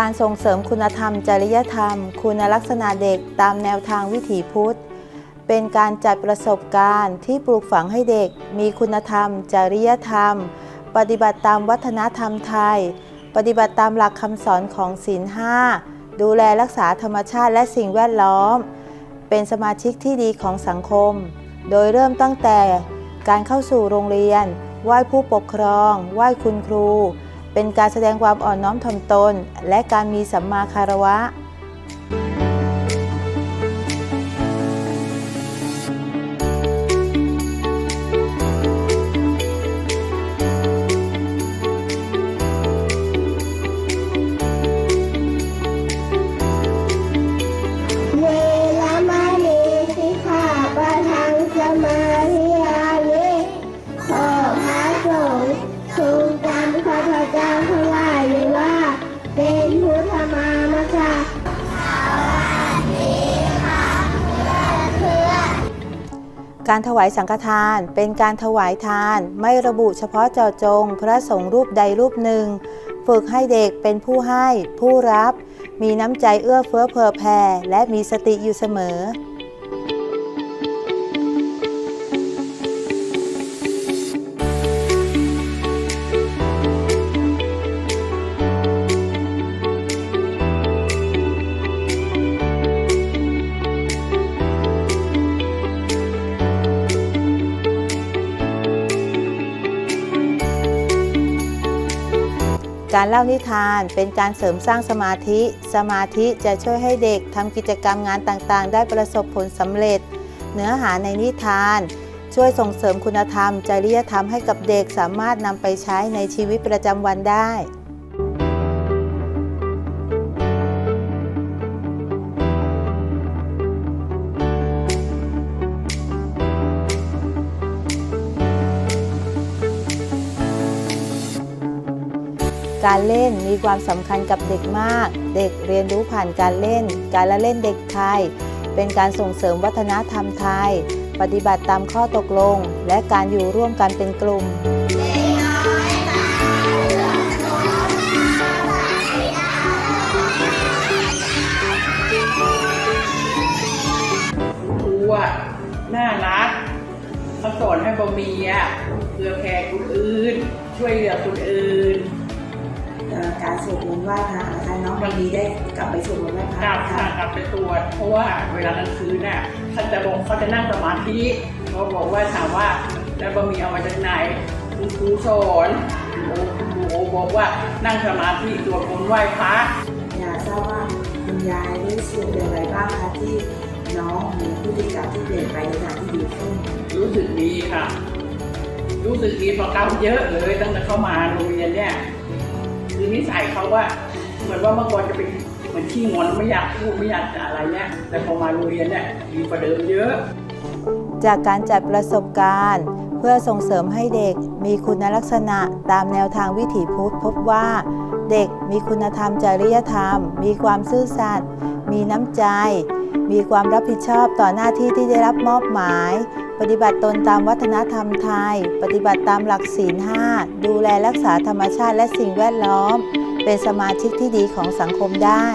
การส่งเสริมคุณธรรม จริยธรรม คุณลักษณะเด็กตามแนวทางวิถีพุทธ เป็นการจัดประสบการณ์ที่ปลูกฝังให้เด็ก มีคุณธรรม จริยธรรม ปฏิบัติตามวัฒนธรรมไทย ปฏิบัติตามหลักคำสอนของศีลห้าดูแลรักษาธรรมชาติและสิ่งแวดล้อม เป็นสมาชิกที่ดีของสังคม โดยเริ่มตั้งแต่การเข้าสู่โรงเรียน ไหว้ผู้ปกครอง ไหว้คุณครู เป็นการแสดงความอ่อนน้อมถ่อมตน และการมีสัมมาคารวะ การถวายสังฆทานเป็นการถวายทาน ไม่ระบุเฉพาะเจาะจง พระสงฆ์รูปใดรูปหนึ่ง ฝึกให้เด็กเป็นผู้ให้ ผู้รับ มีน้ำใจเอื้อเฟื้อเผื่อแผ่และมีสติอยู่เสมอ การเล่านิทานเป็นการเสริมสร้างสมาธิ สมาธิจะช่วยให้เด็กทำกิจกรรมงานต่างๆ ได้ประสบผลสำเร็จ เนื้อหาในนิทาน ช่วยส่งเสริมคุณธรรม จริยธรรมให้กับเด็กสามารถนำไปใช้ในชีวิตประจำวันได้ การเล่นมีความสำคัญกับเด็กมาก เด็กเรียนรู้ผ่านการเล่น การละเล่นเด็กไทย เป็นการส่งเสริมวัฒนธรรมไทย ปฏิบัติตามข้อตกลง และการอยู่ร่วมกันเป็นกลุ่มครูอะน่ารักเขาสอนให้บะหมี่อะเพื่อแผ่คนอื่น ช่วยเหลือคนอื่น การสวดมนต์ไหว้พระนะคะน้องวันนี้ได้กลับไปสวดมนต์ไหว้พระกลับนะค่ะคะกลับไปตรวจเพราะว่าเวลากลางคืนน่ะท่านจะบอกเขาจะนั่งสมาธิเขาบอกว่าถามว่าแล้วบะหมี่เอามาจากไหนคุณครูสอนโอ้ครูโอบอกว่านั่งสมาธิสวดมนต์ไหว้พระอยากทราบว่าคุณยายได้ช่วยอย่างไรบ้างคะที่น้องมีพฤติกรรมที่เปลี่ยนไปในทางที่ดีขึ้นรู้สึกดีค่ะ รู้สึกดีพอเก้าเยอะเลยตั้งแต่เข้ามาโรงเรียนเนี่ย คือนิสัยเขาว่า เหมือนว่าเมื่อก่อนจะเป็นเหมือนขี้งอนไม่อยากพูดไม่อยากจะอะไรเนี่ยแต่พอมาโรงเรียนเนี่ยดีกว่าเดิมเยอะ จากการจัดประสบการณ์ เพื่อส่งเสริมให้เด็กมีคุณลักษณะตามแนวทางวิถีพุทธพบว่า เด็กมีคุณธรรมจริยธรรม มีความซื่อสัตย์มีน้ำใจ มีความรับผิดชอบต่อหน้าที่ที่ได้รับมอบหมาย ปฏิบัติตนตามวัฒนธรรมไทย ปฏิบัติตามหลักศีลห้าดูแลรักษาธรรมชาติและสิ่งแวดล้อม เป็นสมาชิกที่ดีของสังคมได้